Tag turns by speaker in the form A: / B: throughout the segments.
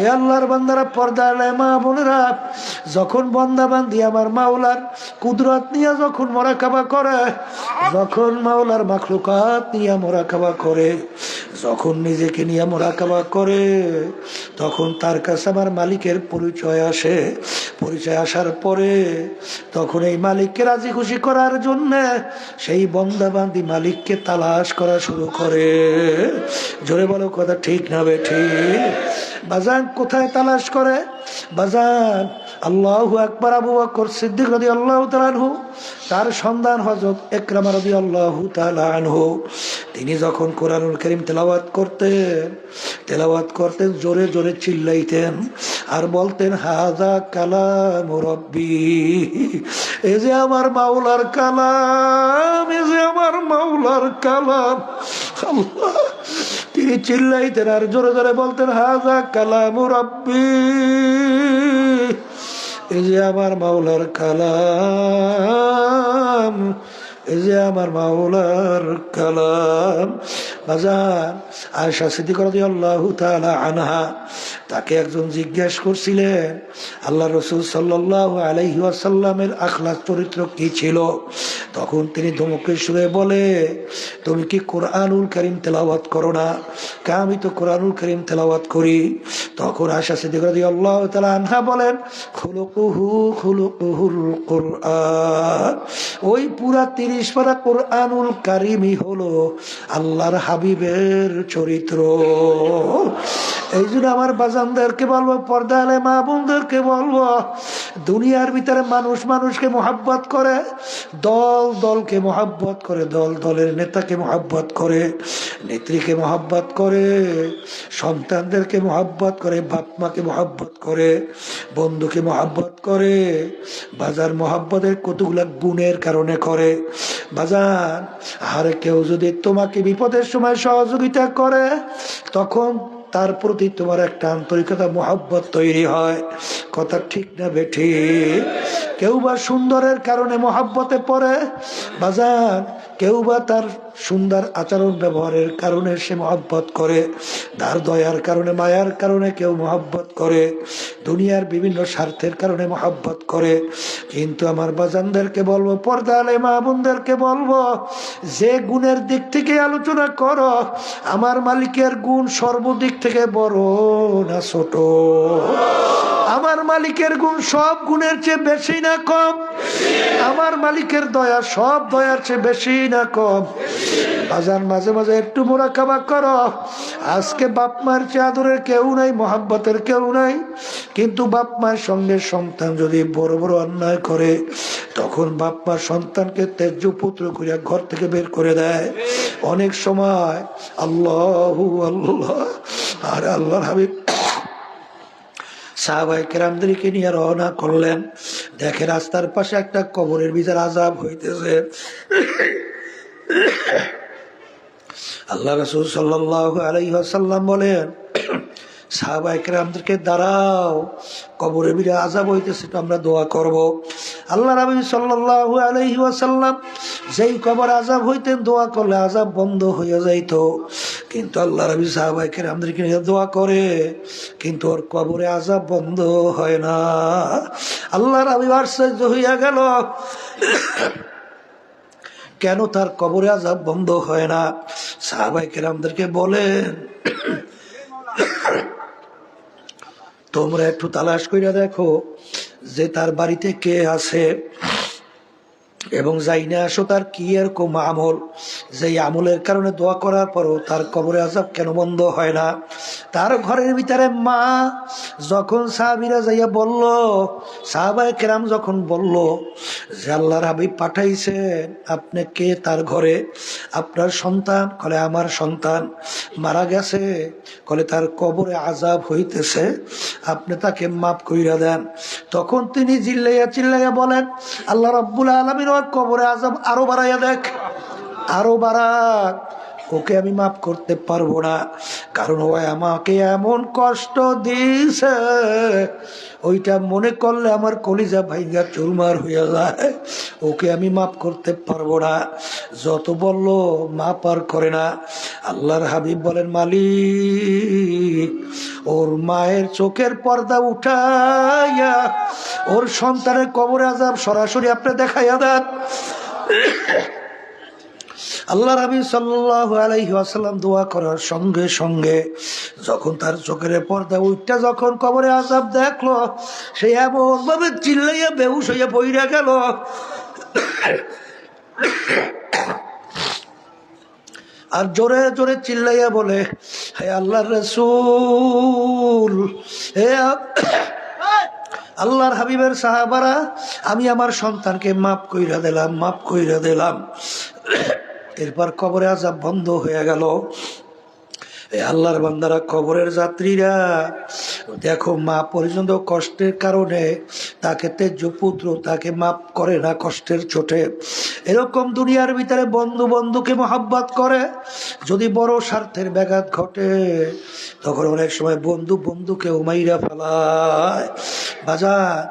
A: এ আল্লাহর বান্দারা পর্দা নেয় মা বোনেরা, যখন বন্দা বান্দি আমার মাওলার কুদরত নিয়ে যখন মরা খাবা করে, যখন মাওলার মাখলুকাত নিয়ে মরা খাবা করে, যখন নিজেকে নিয়ে মরা খাবা করে, তখন তার কাছে আমার মালিকের পরিচয় আসে। পরিচয় আসার পরে তখন এই মালিককে রাজি খুশি করার জন্য সেই বন্দাবান্দি মালিককে তালাশ করা শুরু করে। জোরে বলো কথা ঠিক না বে ঠিক? বাজান কোথায় তালাশ করে? বাজান আল্লাহ আকবর আবু বকর সিদ্দিক রদি আল্লাহ তালানহু তার সন্ধান হজরত একরামা রদি আল্লাহ তালানহু তিনি যখন কোরআনুল করিম তেলাওয়াত করতেন তেলাওয়াত করতেন, জোরে জোরে চিল্লাইতেন আর বলতেন হাজা কালাম রব্বি, এ যে আমার মাওলার কালাম, এ যে আমার মাওলার কালাম। তিনি চিল্লাইতেন আর জোরে জোরে বলতেন হাজা কালাম রব্বি। এ যে আমার মাওলার কালাম, এই যে আমার মাওলার কালাম। বাজার আয়সা সিদ্দিক আল্লাহ আনহা তাকে একজন জিজ্ঞেস করছিলেন, আল্লাহ রসুল সাল্লাহ আলহিহাসাল্লামের আখলাস চরিত্র কি ছিল? তখন তিনি ধমকের সুরে বলে, তুমি কি কোরআনুল করিম তেলাওয়াত করো না? কা, আমি তো কোরআনুল করিম তেলাওয়াত করি। তখন আশা সিদ্দিক রাদিয়াল্লাহু তাআলা আনহা বলেন ওই পুরা তিরিশ পারা কোরআনুল কারিমই হলো আল্লাহর হাবিবের চরিত্র। এই জন্য আমার বাজানদেরকে বলব পর্দা আলে মা বোনদেরকে বলব, দুনিয়ার ভিতরে মানুষ মানুষকে মোহাব্বত করে, দল দলকে মোহাব্বত করে, দল দলের নেতাকে মোহাব্বত করে, নেত্রীকে মোহাব্বত করে, সন্তানদেরকে মোহাব্বত করে বাপ মাকে মোহাব্বত করে, বন্ধুকে মোহাব্বত করে, বাজার মোহাব্বতের কতগুলা গুণের কারণে করে। বাজার আর কেউ যদি তোমাকে বিপদের সময় সহযোগিতা করে, তখন তার প্রতি তোমার একটা আন্তরিকতা, মোহাব্বত তৈরি হয়। কথা ঠিক না বেঠি। কেউ বা সুন্দরের কারণে মহাব্বতে পড়ে। বাজার কেউ বা তার সুন্দর আচরণ ব্যবহারের কারণে সে মহব্বত করে। তার দয়ার কারণে, মায়ার কারণে কেউ মহব্বত করে। দুনিয়ার বিভিন্ন স্বার্থের কারণে মহব্বত করে। কিন্তু আমার বাজানদেরকে বলব পর্দা আলে মা বোনদেরকে বলব, যে গুণের দিক থেকে আলোচনা করো, আমার মালিকের গুণ সর্বদিক থেকে বড় না ছোট? আমার মালিকের গুণ সব গুণের চেয়ে বেশি না কম? আমার মালিকের দয়া সব দয়ার চেয়ে বেশি না কম? বাজার মাঝে মাঝে একটু মোরা কাবা করো। আজকে বাপ মার চেয়ে আদরের কেউ নাই, মোহাব্বতের কেউ নাই। কিন্তু বাপ মায়ের সঙ্গে সন্তান যদি বড় বড় অন্যায় করে, তখন বাপ মার সন্তানকে তেজ্য পুত্র করিয়া ঘর থেকে বের করে দেয়। অনেক সময় আল্লাহ আল্লাহ, আর আল্লাহর হাবিব সাহাবাই কেরামদেরকে নিয়ে রওনা করলেন। দেখে রাস্তার পাশে একটা কবরের ভিতর আজাব হইতেছে। আল্লাহ রসুল সাল্লাহ আলাইসাল্লাম বলেন সাহাবাই কেরামদেরকে দাঁড়াও, কবরের ভিতরে আজাব হইতেছে, তো আমরা দোয়া করব। আল্লাহ রবি সাল্লাহ আলহি ওয়াসাল্লাম যেই কবর আজাব হইতেন দোয়া করলে আজাব বন্ধ হয়ে যাইত। কিন্তু আল্লাহ রবি সাহাবাইকে আমাদেরকে নিয়ে দোয়া করে, কিন্তু ওর কবরে আজাব বন্ধ হয় না। আল্লাহ রবি হইয়া গেল। কেন তার কবরে আজাব বন্ধ হয় না? সাহাবাইকে আমাদেরকে বলেন, তোমরা একটু তালাশ কইরা দেখো যে তার বাড়িতে কে আছে। এবং যাই না আসো তার কি এরকম আমল? যেই আমলের কারণে দোয়া করার পরও তার কবরে আজাব কেন বন্ধ হয় না? তার ঘরের ভিতরে মা যখন সাহাবিরা যাইয়া বলল, সাহাবায় কেরাম যখন বলল, যে আল্লাহর হাবিব পাঠাইছেন আপনি কে তার ঘরে? আপনার সন্তান? কলে আমার সন্তান মারা গেছে, কলে তার কবরে আজাব হইতেছে, আপনি তাকে মাফ কইরা দেন। তখন তিনি জিল্লাইয়া চিল্লাইয়া বলেন, আল্লাহ রব্বুল আলমিন ওর কবরে আজাব আরও বাড়াইয়া দেখ আরও বাড়াক ওকে আমি মাফ করতে পারব না। কারণ ও আমাকে এমন কষ্ট দিয়েছে। ওইটা মনে করলে আমার কলিজা ভাইঙ্গা চুরমার হয়ে যায়। ওকে আমি মাফ করতে পারব না। যত বলল মাপ আর করে না। আল্লাহর হাবিব বলেন, মালিক, ওর মায়ের চোখের পর্দা উঠাইয়া ওর সন্তানের কবরে আজাব সরাসরি আপনি দেখাইয়া দেন। আল্লাহ রাবি আসাল্লাম দোয়া করার সঙ্গে সঙ্গে যখন তার চোখের পর্দা উঠটা যখন কবরে আজাব দেখল, সে এমন ভাবে চিল্লাইয়া বেহুশ হইয়া বইরা গেল। আর জোরে জোরে চিল্লাইয়া বলে, হে আল্লাহ রসুল, হে আল্লাহর হাবিবের সাহাবারা, আমি আমার সন্তানকে মাফ কইরা দিলাম, মাফ কইরা দিলাম। এরপর কবরে আজাব বন্ধ হয়ে গেল। আল্লাহর বান্দারা, কবরের যাত্রীরা, দেখো মা পর্যন্ত কষ্টের কারণে তাকে তেজ পুত্র তাকে মাপ করে না কষ্টের চোটে। এরকম দুনিয়ার ভিতরে বন্ধু বন্ধুকে মহাব্বাত করে, যদি বড় স্বার্থের ব্যাঘাত ঘটে, তখন অনেক সময় বন্ধু বন্ধুকে উমাইরা ফেলায়। বাজার,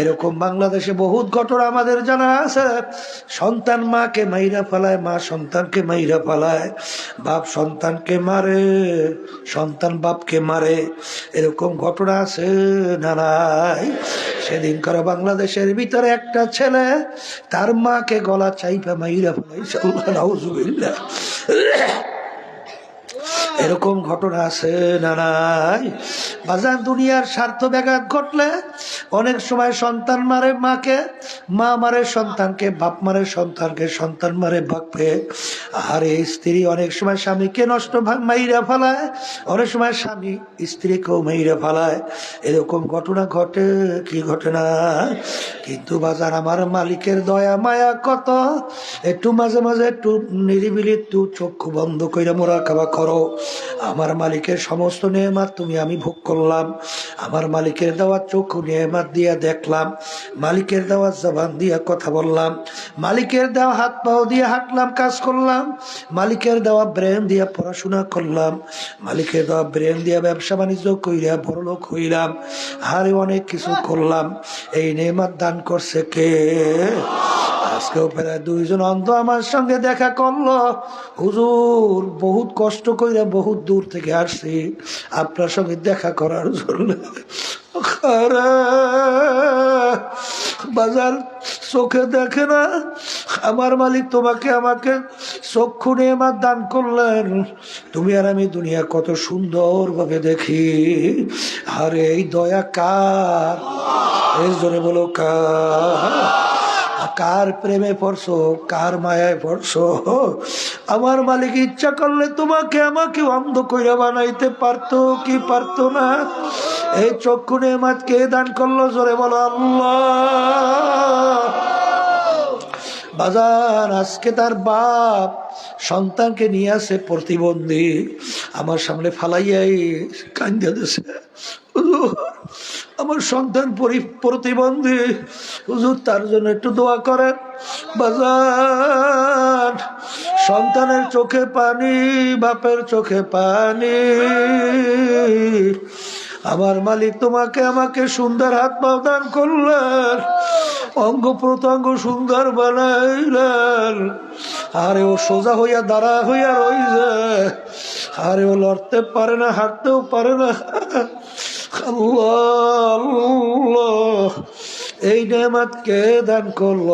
A: এরকম বাংলাদেশে বহুত ঘটনা আমাদের জানা আছে। সন্তান মাকে মাইরা ফেলায়, মা সন্তানকে মাইরা ফেলায়, বাপ সন্তানকে মারে। সন্তান বাপকে মারে, এরকম ঘটনা আছে না নাই সেদিন করে বাংলাদেশের ভিতরে একটা ছেলে, তার মাকে গলা চাইপা মাইরা ফেলাইছে, আল্লাহ। এরকম ঘটনা আছে না নাই? বাজার দুনিয়ার স্বার্থ ব্যাঘাত ঘটলে অনেক সময় সন্তান মারে মাকে, মা মারে সন্তানকে, বাপ মারে সন্তানকে, সন্তান মারে বাপকে। আর এই স্ত্রী অনেক সময় স্বামীকে নষ্ট মাইরা ফেলায়, অনেক সময় স্বামী স্ত্রীকেও মাইরা ফেলায়। এরকম ঘটনা ঘটে, কি ঘটনা কিন্তু বাজার আমার মালিকের দয়া, মায়া কত? একটু মাঝে মাঝে একটু নিরিবিলি একটু চক্ষু বন্ধ করে মোরা খাওয়া করো। আমার মালিকের সমস্ত নিয়মাত তুমি আমি ভোগ করলাম। আমার মালিকের দেওয়া চক্ষু নিয়মাত দিয়া দেখলাম। মালিকের দেওয়া জবান দিয়া কথা বললাম। মালিকের দেওয়া হাত পাও দিয়ে হাঁটলাম, কাজ করলাম। মালিকের দেওয়া ব্রেন দিয়া পড়াশোনা করলাম। মালিকের দেওয়া ব্রেন দিয়া ব্যবসা বাণিজ্য কইরা বড়লোক হইলাম। আরে অনেক কিছু করলাম। এই নেমাত দান করছে কে? আজকেও প্রায় দুইজন অন্ধ আমার সঙ্গে দেখা করল। হুজুর, বহুত কষ্ট কইরা বহুত দূর থেকে আসছি আপনার সঙ্গে দেখা করার জন্য। বাজার চোখে দেখে না? আমার মালিক তোমাকে আমাকে চক্ষু নিয়ে আমার দান করলেন। তুমি আর আমি দুনিয়া কত সুন্দর ভাবে দেখি। আরে, এই দয়া কার? এই জন্য বলো কার? কার প্রেমে পড়ছো, কার মায়ায় পড়ছো? আমার মালিক ইচ্ছা করলে তোমাকে আমাকে অন্ধ কইরা বানাইতে পারতো কি পারতো না? এই চক্ষু নেমাত কে দান করল? জোরে বলো, আল্লাহ। বাজার, আজকে তার বাপ সন্তানকে নিয়ে আসে প্রতিবন্ধী। আমার সামনে ফালাইয়াই কান্দিয়া দিছে। আমার সন্তান পরি- প্রতিবন্ধী। হুজুর, তার জন্য একটু দোয়া করেন। বাজার সন্তানের চোখে পানি, বাপের চোখে পানি। আমার মালিক তোমাকে আমাকে সুন্দর হাত পাও দান করলেন। অঙ্গ প্রত্যঙ্গ সুন্দর বানাইলেন। আরে ও সোজা হইয়া দাঁড়া হইয়া রইছে। আরে ও লড়তে পারে না, হাঁটতেও পারে না। আল্লাহ এই নেমাত কে দান করল।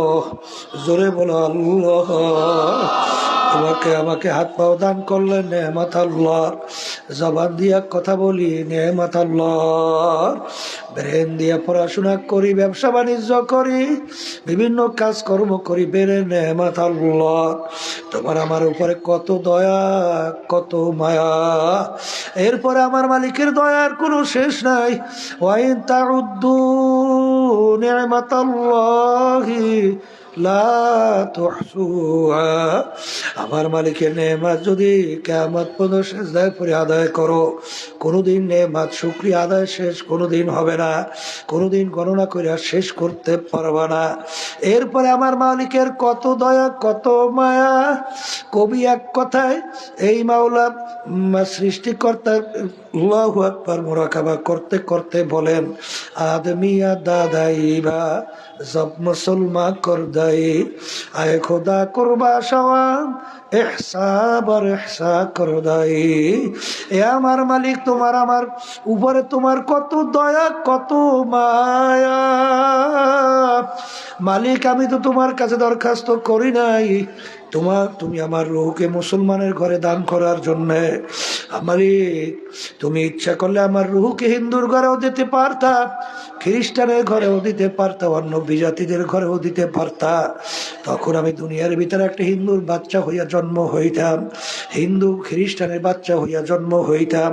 A: জোরে বলো আল্লাহ। তোমাকে আমাকে হাত পাও দান করলে নেমাত আল্লাহ জবান দিয়া কথা বলি নেমাত আল্লাহ ব্রেন দিয়া পড়াশোনা করি, ব্যবসা বাণিজ্য করি, বিভিন্ন কাজকর্ম করি, বেড়ে নেমাত আল্লাহ তোমার আমার উপরে কত দয়া, কত মায়া। এরপরে আমার মালিকের দয়ার কোনো শেষ নাই। ওয়াইন নি'মাতাল্লাহি লা তুহসুহা আমার মালিকের নেমাত যদি কেমত পর্যন্ত শেষদায় করে আদায় করো, কোনোদিন নেমাত শুক্রিয়া আদায় শেষ কোনোদিন হবে না, কোনোদিন গণনা করিয়া শেষ করতে পারবা না। এরপরে আমার মালিকের কত দয়া, কত মায়া, কবি এক কথায় এই মাওলা সৃষ্টিকর্তার মোরাকাবা করতে করতে বলেন, আদমিয়া দাদাইবা জব মুসলমা কর দাই। আয় খোদা করবা সওয়াব এহসাব আর এহসা কর দাই। এ আমার মালিক, তোমার আমার উপরে তোমার কত দয়া, কত মায়া। মালিক, আমি তো তোমার কাছে দরখাস্ত করি নাই। তোমার তুমি আমার রুহকে মুসলমানের ঘরে দান করার জন্য মালিক তুমি ইচ্ছা করলে আমার রুহকে হিন্দুর ঘরেও দিতে পারতা, খ্রিস্টানের ঘরেও দিতে পারতা, অন্য বিজাতিদের ঘরেও দিতে পারতা। তখন আমি দুনিয়ার ভিতরে একটা হিন্দুর বাচ্চা হইয়া জন্ম হইতাম, হিন্দু খ্রিস্টানের বাচ্চা হইয়া জন্ম হইতাম।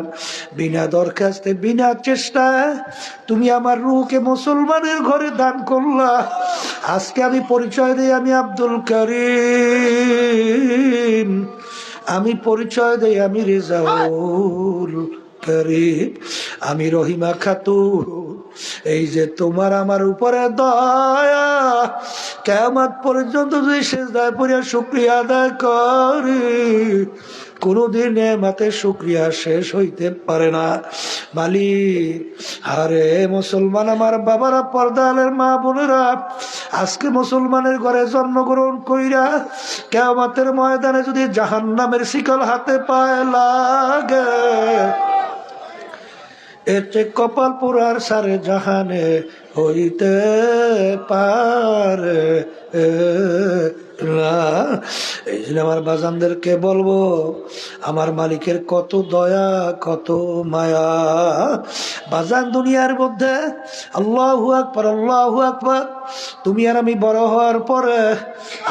A: বিনা দরখাস্তে, বিনা চেষ্টা তুমি আমার রুহকে মুসলমানের ঘরে দান করলা। আজকে আমি পরিচয় দিই, আমি আব্দুল করিম। আমি পরিচয় দেই, আমি রেজাউল করিম। আমি রহিমা খাতু এই যে তোমার আমার উপরে দয়া কেমন পর্যন্ত যদি শেষ দায় পড়িয়া শুক্রিয়া আদায় করি। কোনোদিন মাতে শুক্রিয়া শেষ হইতে পারে না। মালিক আরে মুসলমান আমার বাবারা, পর্দালের মা বোনেরা, আজকে মুসলমানের ঘরে জন্মগ্রহণ কইরা কেমতের ময়দানে যদি জাহান নামের শিকল হাতে পায় লাগে, এতে কপাল পুরার সারে জাহানে হইতে পারে। এই জন্য আমার বাজানদেরকে বলব, আমার মালিকের কত দয়া, কত মায়া। বাজান দুনিয়ার মধ্যে, আল্লাহু আকবার আল্লাহু আকবার। তুমি আর আমি বড় হওয়ার পরে,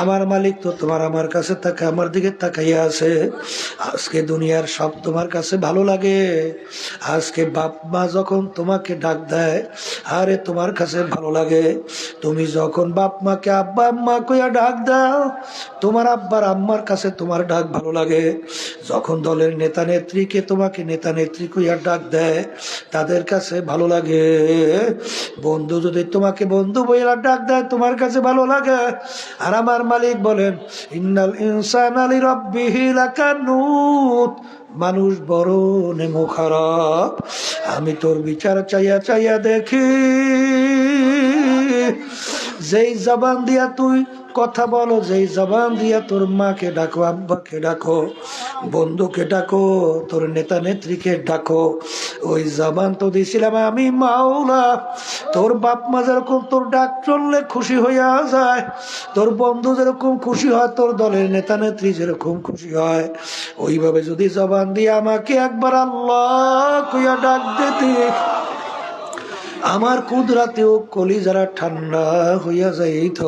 A: আমার মালিক তো তোমার আমার কাছে তাকে আমার দিকে তাকাইয়া আছে। আজকে দুনিয়ার সব তোমার কাছে ভালো লাগে। আজকে বাপ মা যখন তোমাকে ডাক দেয়, আরে তোমার কাছে ভালো লাগে। তুমি যখন বাপ মাকে, আব্বা আম্মা কইয়া ডাক দাও তোমার আব্বার আম্মার কাছে তোমার ডাক ভালো লাগে। যখন দলের নেতা নেত্রীকে তোমাকে নেতা নেত্রী কইয়া ডাক দেয়, তাদের কাছে ভালো লাগে। বন্ধু যদি তোমাকে বন্ধু বইলা ডাক দেয়, তোমার কাছে ভালো লাগে। আর আমার মালিক বলেন, ইন্নাল ইনসান আলী রব্বিহি লাকানুত। মানুষ বড় নেমো খারাপ। আমি তোর বিচার চাইয়া চাইয়া দেখি। যেই জবান দিয়া তুই কথা বলো, যেই জবান দিয়া তোর মাকে ডাকো, আব্বাকে ডাকো, বন্ধুকে ডাকো, তোর নেতা নেত্রীকে ডাকো, ওই জবান তো দিছিলাম আমি মাওলা। তোর বাপ মা যেরকম তোর ডাক চললে খুশি হইয়া যায়, তোর বন্ধু যেরকম খুশি হয়, তোর দলের নেতা নেত্রী যেরকম খুশি হয়, ওইভাবে যদি জবান দিয়ে আমাকে একবার আল্লাহ কইয়া ডাক দিতি। আমার কুদরাতেও কলি যারা ঠান্ডা হইয়া যাইত।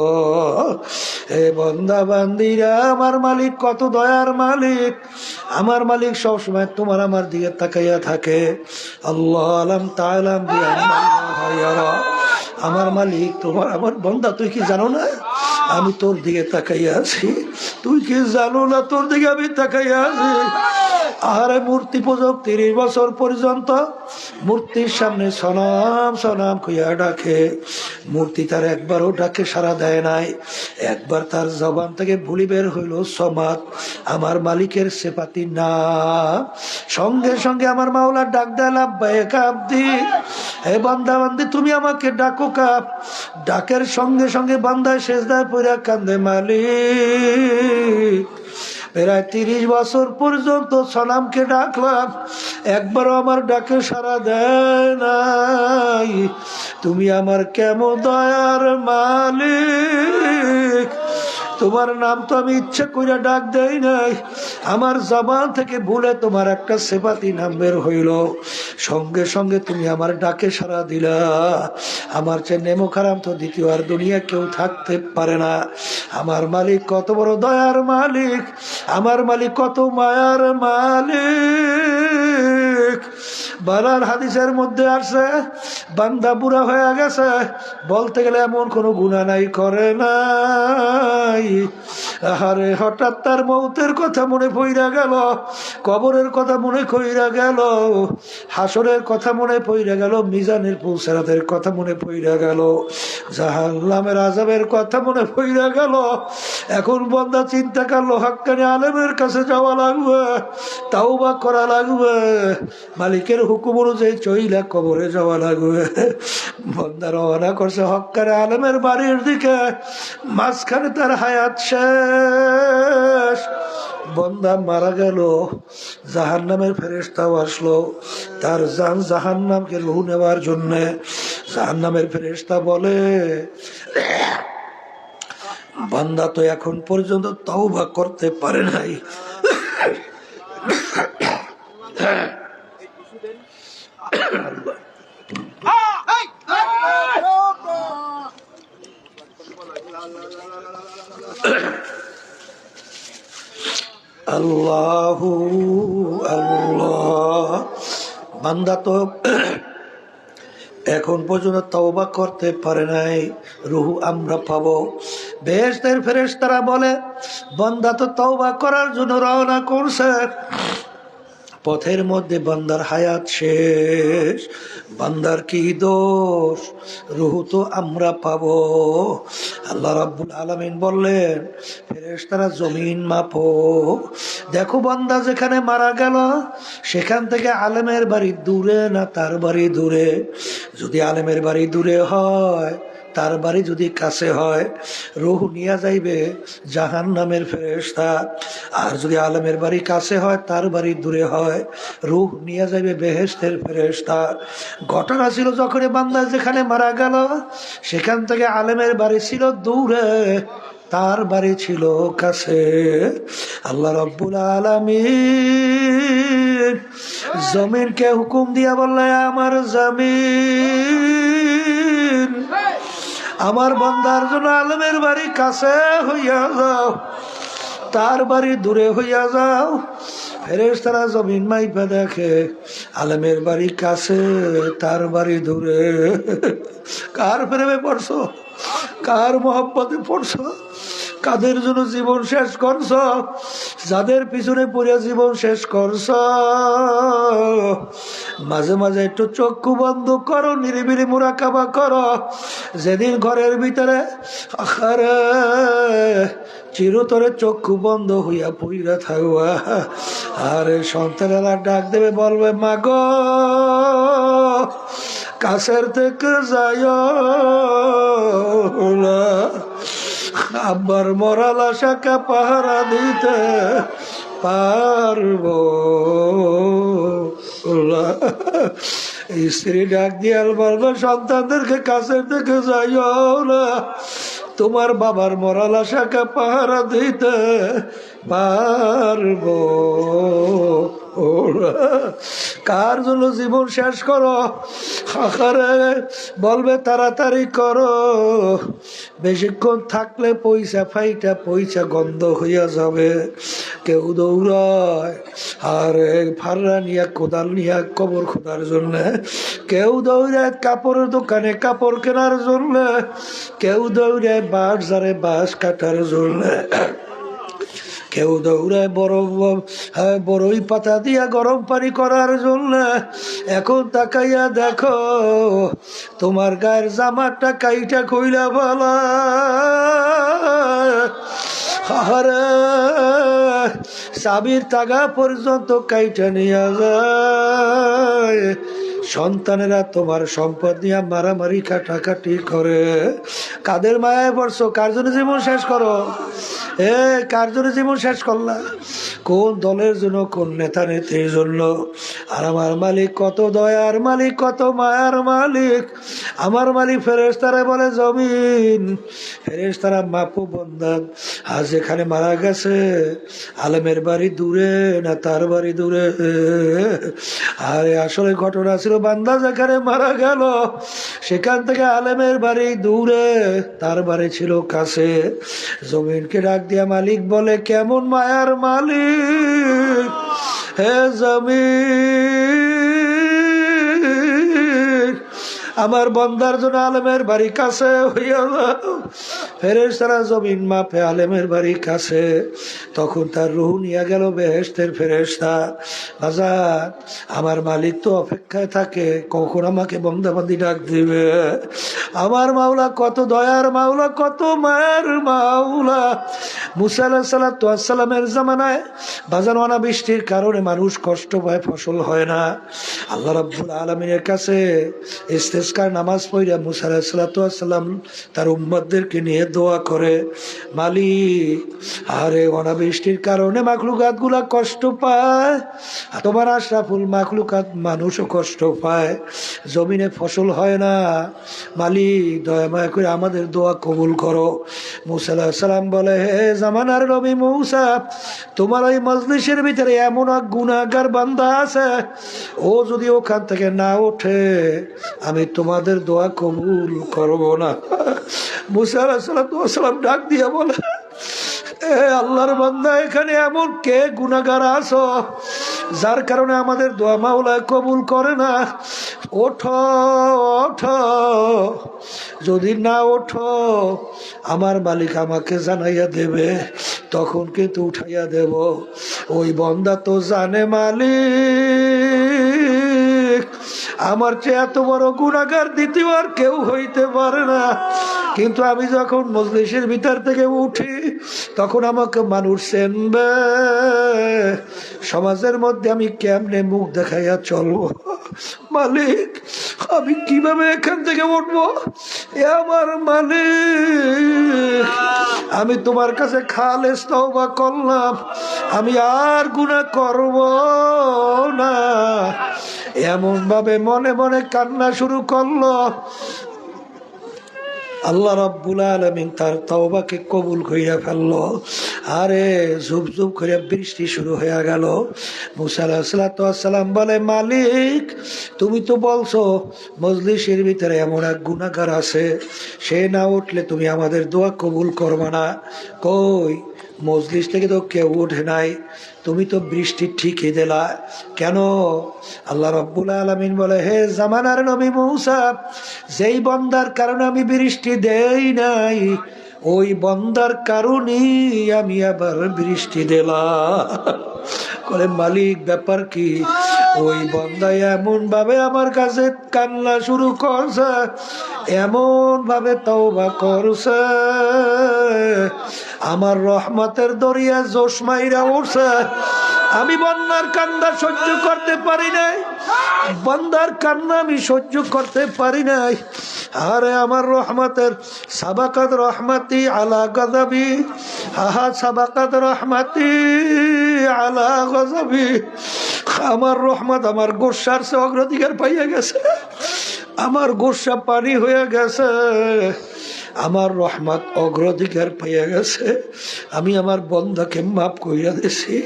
A: এ বন্দা বান্দিরা, আমার মালিক কত দয়ার মালিক। আমার মালিক সবসময় তোমার আমার দিকে তাকাইয়া থাকে। আল্লাহ আলাম তালাম আমার মালিক, তোমার আমার বন্দা, তুই কি জানো না? আমি তোর দিকে তাকাইয়া আছি। তুই কি জানো না তোর দিকে আমি তাকাইয়া আছি? আহারে মূর্তি পূজক তিরিশ বছর পর্যন্ত মূর্তির সামনে সনাম সনাম খুইয়া ডাকে। মূর্তি তার একবারও ডাকে সারা দেয় নাই। একবার তার জবান থেকে ভুলি বের হইল সমাত আমার মালিকের সেপাতি না। সঙ্গে সঙ্গে আমার মাওলার ডাক দেয় লাভবায়ে কাবদি, হে বান্দা, বান্দি, তুমি আমাকে ডাকো কাপ। ডাকের সঙ্গে সঙ্গে বান্দায় শেষ দেয় পড়া কান্দে মালিক। প্রায় তিরিশ বছর পর্যন্ত সনামকে ডাকলাম, একবারও আমার ডাকে সারা দেয় নাই। তুমি আমার কেমন দয়ার মালিক? তোমার নাম তো আমি ইচ্ছে করে ডাক দেই নাই। আমার জবান থেকে ভুলে তোমার একটা সেবাতি নাম বের হইল। সঙ্গে সঙ্গে তুমি আমার ডাকে সারা দিলা। আমার চেয়ে নেমো খারাপ তো দ্বিতীয় আর দুনিয়া কেউ থাকতে পারে না। আমার মালিক কত বড় দয়ার মালিক। আমার মালিক কত মায়ার মালিক। বালার হাদিসের মধ্যে আসছে বান্দা বুড়া হয়ে গেছে, বলতে গেলে এমন কোনো গুণা নাই, করে নাই। আরে হঠাৎ তার মৌতের কথা মনে পইরা গেল, কবরের কথা মনে কইরা গেল, হাসরের কথা মনে পইরা গেল, মিজানের পৌঁছারাতের কথা মনে পইরা গেল, জাহান্নামের আজাবের কথা মনে পইরা গেল। এখন বন্দা চিন্তা করল, হাক্কানি আলেমের কাছে যাওয়া লাগবে তাও বা করা লাগবে। মালিকের হুকুম অনুযায়ী চইলা কবরে যাওয়া লাগবে। বন্দা রওনা করছে হক্কারে আলমের বাড়ির দিকে। মাঝখানে তার হায়াত শেষ। বন্দা মারা গেল। জাহান নামের ফেরেস্তাও আসলো। তার জান জাহান নামকে লহু নেওয়ার জন্যে জাহান নামের ফেরেস্তা বলে, বান্দা তো এখন পর্যন্ত তওবা করতে পারে নাই। আল্লাহু আল্লাহ। বান্দা তো এখন পর্যন্ত তওবা করতে পারে নাই, রুহু আমরা পাবো। বেহেস্তের ফেরেস তারা বলে, বন্দা তো তওবা করার জন্য রওনা করছে। পথের মধ্যে বান্দার হায়াত শেষ। বান্দার কি দোষ? রুহু তো আমরা পাবো। আল্লাহ রাব্বুল আলামিন বললেন, ফেরেশতারা জমিন মাপো দেখো বান্দা যেখানে মারা গেল, সেখান থেকে আলেমের বাড়ি দূরে না তার বাড়ি দূরে? যদি আলেমের বাড়ি দূরে হয় তার বাড়ি যদি কাছে হয়, রুহ নিয়ে যাইবে জাহান নামের ফেরেস্তা আর যদি আলমের বাড়ি কাছে হয়, তার বাড়ি দূরে হয়, রুহ নিয়ে যাইবে বেহেস্তের ফেরেস্তা ঘটনা ছিল যখন বান্দা যেখানে মারা গেল, সেখান থেকে আলেমের বাড়ি ছিল দূরে, তার বাড়ি ছিল কাছে। আল্লাহ রব্বুল আলমিন জমিনকে হুকুম দিয়া বললে আমার জমিন। আমার বন্দার জন্য আলমের বাড়ি কাছে হইয়া যাও, তার বাড়ি দূরে হইয়া যাও। ফেরেস তারা জমিন মাইপা দেখে, আলমের বাড়ি কাছে, তার বাড়ি দূরে। কার প্রেমে পড়ছো? কার মোহাম্মতে পড়ছো? কাদের জন্য জীবন শেষ করছ? যাদের পিছনে পড়ে জীবন শেষ করছ? মাঝে মাঝে একটু চক্ষু বন্ধ করো, নিরিবিলি মুরাকাবা করো। যেদিন ঘরের ভিতরে আখারে চিরতরে চক্ষু বন্ধ হইয়া পইরা থাকবা আরে সন্তানেরা ডাক দেবে, বলবে, মাগ, কাছের থেকে যায় আব্বার মরাল আশাকে পাহারা দিতে পারব। স্ত্রী ডাক দিয়াল বলবে, সন্তানদেরকে কাছের থেকে যাইও না। তোমার বাবার মরাল আশাকে পাহারা দিতে পারব। কার জন্য জীবন শেষ করো? বলবে তাড়াতাড়ি করো। বেশিক্ষণ থাকলে পয়সা ফাইটা, পয়সা গন্ধ হইয়া যাবে। কেউ দৌড়ায়। আর, ফাররা নিয়া, কোদাল নিয়া, কবর খোদার জন্য। কেউ দৌড়ায় কাপড়ের দোকানে, কাপড় কেনার জন্য। কেউ দৌড়ায় বাস যারে বাস কাটার জন্য। কেউ দৌড়ায় হ্যাঁ, বড়ই পাতা দিয়া গরম পানি করার জন্য। এখন তাকাইয়া দেখো তোমার গায়ের জামাটা কাইটা কইলা বলা আরে সাবির তাগা পর্যন্ত কাইটা নিয়ে যায়। সন্তানেরা তোমার সম্পদ নিয়ে মারামারি, কাটাকাটি করে। কাদের মায়ায় পড়ছো? কার জন্য জীবন শেষ করো? এ, কার জন্য জীবন শেষ করলা? কোন দলের জন্য, কোন নেতা নেত্রীর জন্য? আর আমার মালিক কত দয়ার মালিক, কত মায়ার মালিক? আমার মালিক ফেরেস তারা বলে, জমিন। ফেরেস তারা মাপু বন্ধান। আজ এখানে মারা গেছে, আলেমের বাড়ি দূরে না তার বাড়ি দূরে? আরে, আসলে ঘটনা ছিল বান্দা যেখানে মারা গেল, সেখান থেকে আলেমের বাড়ি দূরে, তার বাড়ি ছিল কাছে। জমিনকে ডাক দিয়া মালিক বলে, কেমন মায়ার মালিক? হে জমিন! আমার বন্দার জন্য আলেমের বাড়ি কাছে হইয়া জমিন মাপে আলেমের বাড়ি কাছে। তখন তার রুহু নিয়ে গেল বেহেস্তের ফেরেস্তা বাজার, আমার মালিক তো অপেক্ষায় থাকে, কখন আমাকে বন্দাবান্দি ডাক দিবে? আমার মাওলা কত দয়ার মাওলা, কত মায়ের মাওলা। মুসা আলাহ সাল্লামের জামানায় বাজার অনাবৃষ্টির কারণে মানুষ কষ্ট পায়, ফসল হয় না। আল্লাহ রাব্বুল আলমিনের কাছে ইস্তেস্কার নামাজ পড়িয়া মুসা আলাহ সাল্লাম তার উম্মদদেরকে নিয়ে দোয়া করে মালিক আরে অনাবৃষ্টির কারণে মাখলুকাতগুলা কষ্ট পায় তোমার আশরাফুল মাখলুকাত মানুষও কষ্ট পায়, জমিনে ফসল হয় না। দয়া মায়া করে আমাদের দোয়া কবুল করো। মুসা সালাম বলে, হে জামানার নবী মৌসা, তোমার ওই মজলিসের ভিতরে এমন এক গুণাগার বান্দা আছে, ও যদি ওখান থেকে না ওঠে, আমি তোমাদের দোয়া কবুল করব না। মুসা সালাম ডাক দিয়া বলে, এ আল্লাহর বান্দা, এখানে এমন কে গুণাগার আছো যার কারণে আমাদের দোয়া মাওলা কবুল করে না? ওঠো ওঠো। যদি না ওঠো, আমার মালিক আমাকে জানাইয়া দেবে, তখন কিন্তু উঠাইয়া দেব। ওই বন্দা তো জানে মালিক। আমার চেয়ে এত বড় গুণাগার দ্বিতীয় আর কেউ হইতে পারে না। কিন্তু আমি যখন মজলিসের ভিতর থেকে উঠি তখন আমাকে মানুষ চেনবে সমাজের মধ্যে আমি কেমনে মুখ দেখাইয়া চলবো? মালিক, আমি কীভাবে এখান থেকে উঠবো? এ আমার মালিক, আমি তোমার কাছে খালেস তওবা করলাম। আমি আর গুণা করব না। এমন ভাবে মনে মনে কান্না শুরু করল। আল্লাহ রব্বুল আলমিন তার তওবাকে কবুল কইরা ফেলল। আরে ঝুপ ঝুপ করে বৃষ্টি শুরু হয়ে গেল। মুসাল্লাম বলে, মালিক, তুমি তো বলছো মজলিসের ভিতরে এমন এক গুণাগার আছে। সে না উঠলে তুমি আমাদের দোয়া কবুল করবে না। কই? মজলিস থেকে তো কেউ ওঠে নাই। তুমি তো বৃষ্টি ঠিকই দিলা কেন? আল্লাহ রব্বুল আলমিন বলে, হে জামানার নবী মৌসা, যেই বন্দার কারণে আমি বৃষ্টি দেই নাই, ওই বন্দার কারণেই আমি আবার বৃষ্টি দিলাম করে মালিক, ব্যাপার কি? ওই বন্দা এমন ভাবে আমার কাছে কান্না শুরু করছে এমন ভাবে তওবা করছে। আমার রহমতের দরিয়া জোশ মাইরা উঠছে আমি বন্যার কান্না সহ্য করতে পারি নাই। বন্দার কান্না আমি সহ্য করতে পারি নাই। আরে আমার রহমতের সাবাকাত রহমাতি আলা গজাবি। আহা, সাবাকাত রহমাতি আলা গজাবি। আমার রহমত আমার গোসার সে অগ্রাধিকার পাইয়া গেছে। আমার গোসা পানি হয়ে গেছে। আমার রহমত অগ্রাধিকার পাইয়া গেছে। আমি আমার বন্ধাকে মাফ করিয়া দিছি।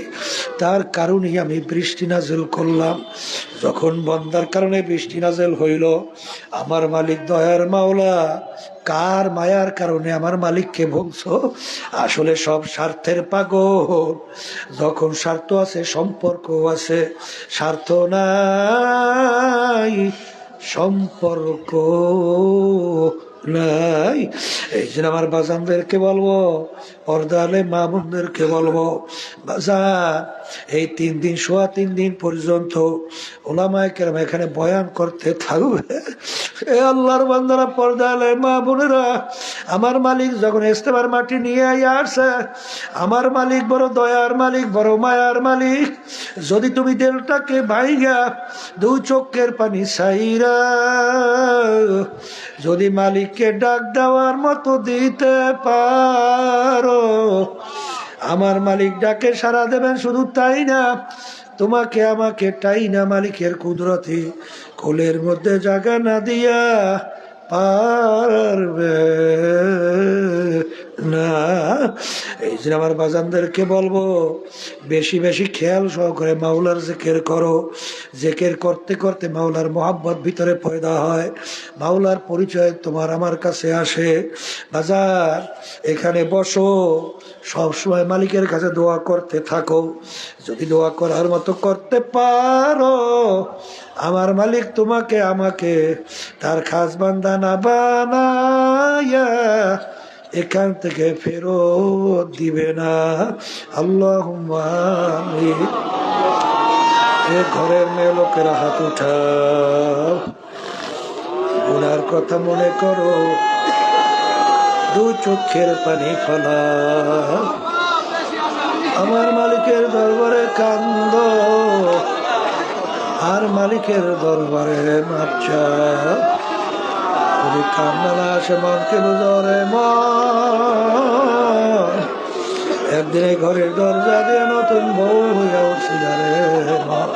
A: তার কারণেই আমি বৃষ্টি নাজেল করলাম। যখন বন্দার কারণে বৃষ্টি নাজেল হইল, আমার মালিক দয়ার মাওলা, কার মায়ার কারণে আমার মালিককে ভুগছ? আসলে সব স্বার্থের পাগল। যখন স্বার্থ আছে সম্পর্ক আছে, স্বার্থ নাই, সম্পর্ক নাই। এই জন্য আমার বাজানদেরকে বলব বলব এই তিন দিন সোয়া তিন দিন পর্যন্ত ওলামায় এখানে বয়ান করতে থাকবে। এ আল্লাহর বান্দারা পর্দালে মা বোনেরা আমার মালিক যখন ইস্তেমার মাটি নিয়ে আসছে আমার মালিক বড় দয়ার মালিক, বড় মায়ার মালিক, যদি তুমি দেলটাকে ভাইগা দু চোখের পানি সাইরা যদি মালিককে ডাক দেওয়ার মতো দিতে পারো। আমার মালিক ডাকে সারা দেবেন শুধু তাই না, তোমাকে আমাকে টাই না মালিকের কুদরতি কোলের মধ্যে জায়গা না দিয়া পারবে। যে আমার বাজানদেরকে বলব, বেশি বেশি খেয়াল সহকারে মাওলার জেকের করো। জেকের করতে করতে মাওলার মোহাব্বত ভিতরে পয়দা হয়। মাওলার পরিচয় তোমার আমার কাছে আসে। বাজার, এখানে বসো। সবসময় মালিকের কাছে দোয়া করতে থাকো। যদি দোয়া করার মতো করতে পারো, আমার মালিক তোমাকে আমাকে তার খাস বান্দা না বানায়া এখান থেকে ফেরত দিবে না। আল্লাহ ঘরের মেয়ে লোকেরা হাত উঠাও। গুনার কথা মনে করো। দু চোখের পানি ফলা আমার মালিকের দরবারে কান্দ। আর মালিকের দরবারে মাপচা যদি কান্না না আসে মনকে বুঝরে একদিন ঘরের দরজা দিয়ে নতুন বউ হইয়া মন।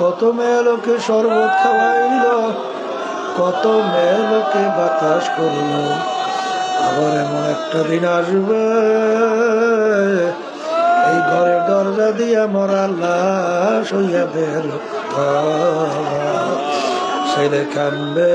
A: কত মেয়ে লোকে শরবত খাওয়াইল, কত মেয়ে লোকে বাতাস করল। আবার এমন একটা দিন আসবে, এই ঘরের দরজা দিয়ে মরা লাশ হইয়া বের ছেলে কান্দে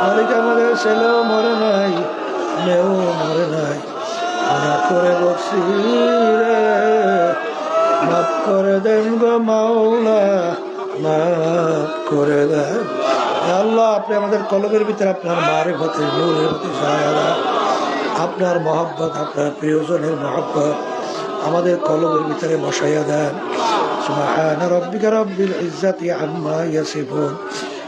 A: মালিক আমাদের ছেলেও মরে নাই, মেয়েও মরে নাই। আমরা করে বসি রে, মাফ করে দেন গো মাওলা, মাফ করে দেন। আল্লাহ, আপনি আমাদের কলমের ভিতরে আপনার মারে হতে নূরের হতে সাহারা আপনার মহব্বত, আপনার প্রিয়জনের মহব্বত আমাদের কলমের ভিতরে বসাইয়া দেন। সুমাহান রব্বিকা রব্বিল ইজ্জাতি আম্মা ইয়াসিফুন।